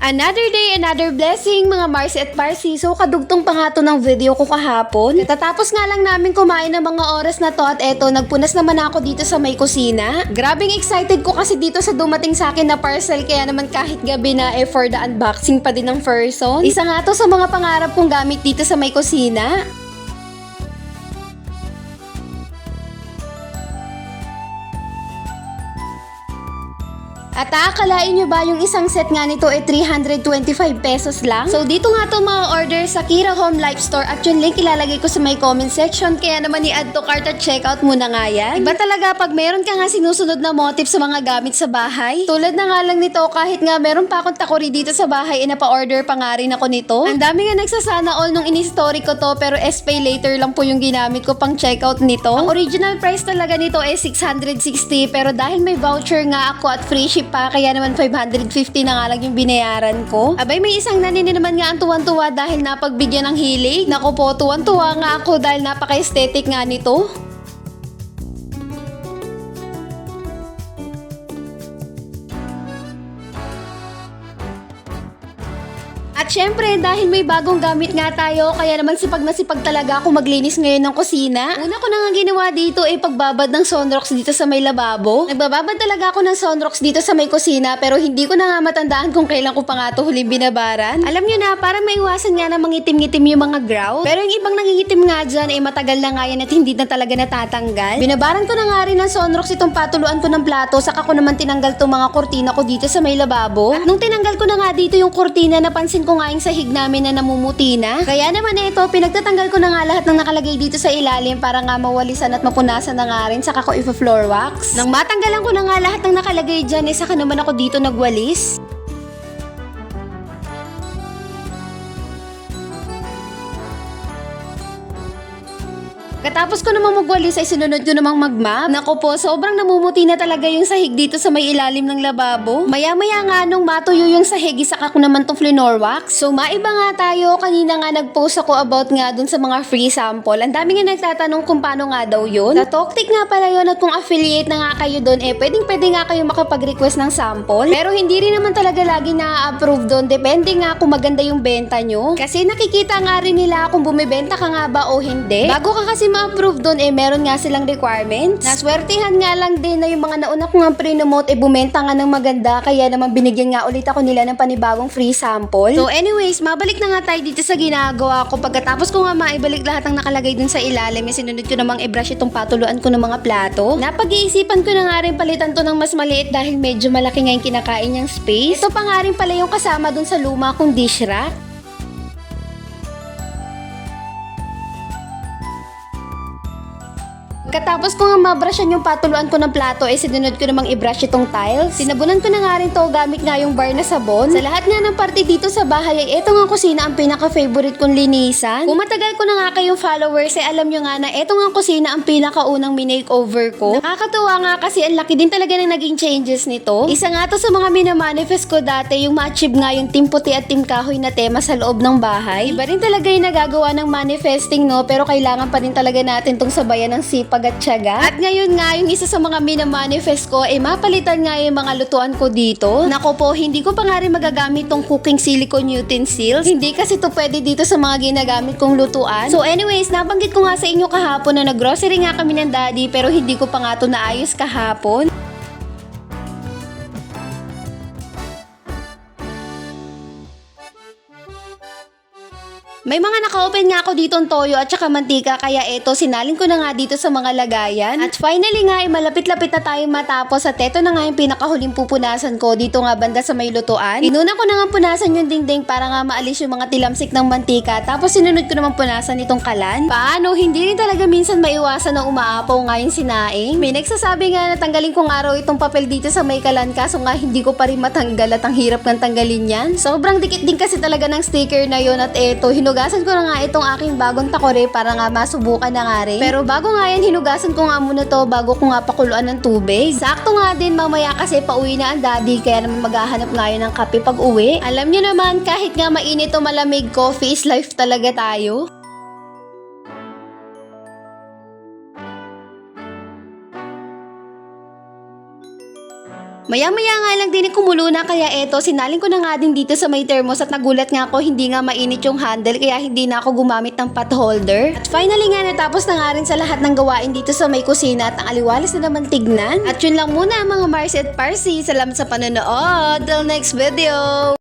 Another day, another blessing, mga Mars at Parsi. So, kadugtong pa nga to ng video ko kahapon. Tatapos nga lang namin kumain ng mga oras na to at eto, nagpunas naman ako dito sa may kusina. Grabing excited ko kasi dito sa dumating sa akin na parcel, kaya naman kahit gabi na eh for the unboxing pa din ng Furson. Isa nga to sa mga pangarap kong gamit dito sa may kusina. At aakalain nyo ba yung isang set nga nito ay 325 pesos lang? So dito nga to mga order sa Kira Home Life Store at yung link ilalagay ko sa my comment section kaya naman i-add to cart at checkout muna nga yan. Iba talaga pag meron ka nga sinusunod na motif sa mga gamit sa bahay. Tulad na nga lang nito kahit nga meron pa akong takori dito sa bahay e napa-order pa nga rin ako nito. Ang dami nga nagsasana all nung in-story ko to pero SPay later lang po yung ginamit ko pang checkout nito. Ang original price talaga nito ay 660 pero dahil may voucher nga ako at free ship pa kaya naman 550 na nga lang yung binayaran ko. Abay may isang nanini naman nga ang tuwan-tuwa dahil napagbigyan ng hilig. Naku po, tuwan-tuwa nga ako dahil napaka-aesthetic nga nito. At syempre, dahil may bagong gamit nga tayo, kaya naman sipag na sipag talaga ako maglinis ngayon ng kusina. Una ko na nga ginawa dito ay pagbabad ng sunrocks dito sa may lababo. Nagbababad talaga ako ng sunrocks dito sa may kusina pero hindi ko na nga matandaan kung kailan ko pa nga ito huling binabaran. Alam nyo na, para maiwasan nga na mangitim-ngitim yung mga grout. Pero yung ibang nangingitim nga dyan ay matagal na nga yan at hindi na talaga natatanggal. Binabaran ko na nga rin ng sunrocks itong patuluan ko ng plato saka ko naman tinanggal tong mga kortina ko dito sa may lababo. At nung tinanggal ko na nga dito yung kortina, napansin ko nga yung sahig namin na namumuti na. Kaya naman ito, pinagtatanggal ko na nga lahat ng nakalagay dito sa ilalim para nga mawalisan at mapunasan na nga rin saka ko i-floor wax. Nang matanggalan ko na nga lahat ng nakalagay dyan, eh saka naman ako dito nagwalis. Katapos ko namang magwalis ay sinunod ko namang magmap. Nako po, sobrang namumuti na talaga yung sahig dito sa may ilalim ng lababo. Maya-maya nga nung matuyo yung sahig, isaka ko naman tong Flenor wax. So maiba nga tayo, kanina nga nag-post ako about nga dun sa mga free sample. Ang dami nga nagtatanong kung paano nga daw yun. Sa Toktik nga pala yun at kung affiliate na nga kayo dun, eh pwedeng pwede nga kayo makapag-request ng sample. Pero hindi rin naman talaga lagi na-approve dun. Depende nga kung maganda yung benta nyo. Kasi nakikita nga rin nila kung bumibenta ka nga ba o hindi. Bago ka kasi ma-approve doon, eh meron nga silang requirements. Naswertihan nga lang din na yung mga nauna ko nga pre-nomote, eh bumenta nga ng maganda, kaya naman binigyan nga ulit ako nila ng panibagong free sample. So anyways, mabalik na nga tayo dito sa ginagawa ko. Pagkatapos ko nga maibalik lahat ng nakalagay dun sa ilalim, eh sinunod ko namang i-brush itong patuluan ko ng mga plato. Napag-iisipan ko na nga rin palitan to ng mas maliit dahil medyo malaki nga yung kinakain niyang space. Ito pa nga rin pala yung kasama dun sa luma kong dish rack. Katapos ko nga mabrushan yung patuluan ko ng plato, eh sinunod ko namang i-brush itong tiles. Sinabunan ko na nga rin to gamit nga yung bar na sabon. Sa lahat nga ng parte dito sa bahay ay eto nga kusina ang pinaka-favorite kong linisan. Kung matagal ko na nga kayong followers, eh alam nyo nga na eto nga kusina ang pinakaunang minake-over ko. Nakakatuwa nga kasi ang laki din talaga ng naging changes nito. Isa nga to sa mga minamanifest ko dati, yung ma-achieve nga yung team puti at team kahoy na tema sa loob ng bahay. Iba rin talaga yung nagagawa ng manifesting no, pero kailangan pa din talaga natin tong sabayan ng sipag at tiyaga. At ngayon nga, yung isa sa mga minamanifest ko, eh mapalitan nga yung mga lutuan ko dito. Nako po, hindi ko pa nga rin magagamit tong cooking silicone utensils. Hindi kasi to pwede dito sa mga ginagamit kong lutuan. So anyways, nabanggit ko nga sa inyo kahapon na naggrocery nga kami ng daddy pero hindi ko pa nga to naayos kahapon. May mga naka-open nga ako dito toyo at saka mantika kaya eto sinalin ko na nga dito sa mga lagayan. At finally nga ay malapit-lapit na tayong matapos at eto na nga yung pinakahuling pupunasan ko dito nga banda sa may lutuan. Inuna ko na nga punasan yung dingding para nga maalis yung mga tilamsik ng mantika tapos sinunod ko naman punasan itong kalan. Paano? Hindi rin talaga minsan maiwasan na umaapaw nga yung sinaing. May nagsasabi nga na tanggalin ko nga raw itong papel dito sa may kalan kaso nga hindi ko pa rin matanggal at ang hirap ng tanggalin yan. Sobrang dikit din kasi talaga ng sticker na yon at eto hinugasan ko na nga itong aking bagong takore para nga masubukan na nga rin. Pero bago nga yan, hinugasan ko nga muna to bago ko nga pakuluan ng tubig. Sakto nga din mamaya kasi pauwi na ang daddy kaya naman maghahanap nga yun ng kape pag uwi. Alam nyo naman, kahit nga mainit o malamig, coffee is life talaga tayo. Maya-maya nga lang din kumulo na kaya eto, sinalin ko na nga din dito sa may thermos at nagulat nga ako hindi nga mainit yung handle kaya hindi na ako gumamit ng pot holder. At finally nga natapos na nga rin sa lahat ng gawain dito sa may kusina at ang aliwalas na naman tignan. At yun lang muna mga Mars at Parsi. Salamat sa panonood. Till next video!